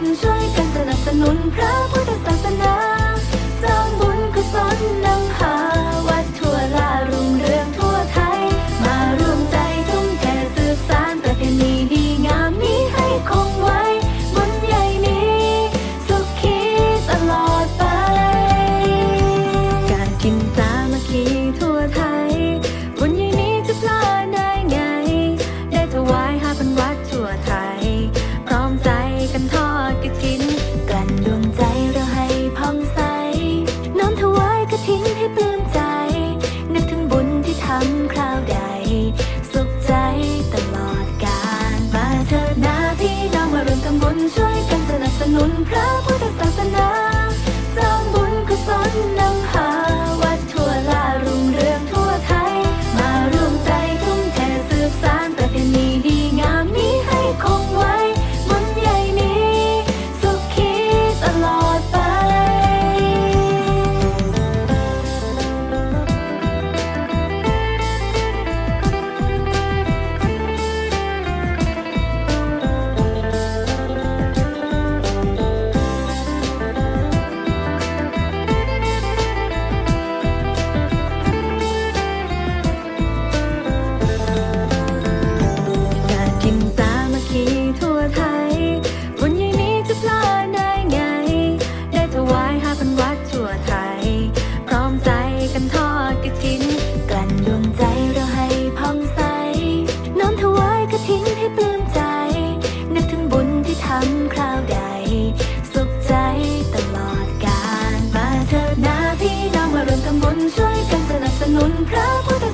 นช่วยกันสนับสนุนพระ พุทธศา i don't Somebody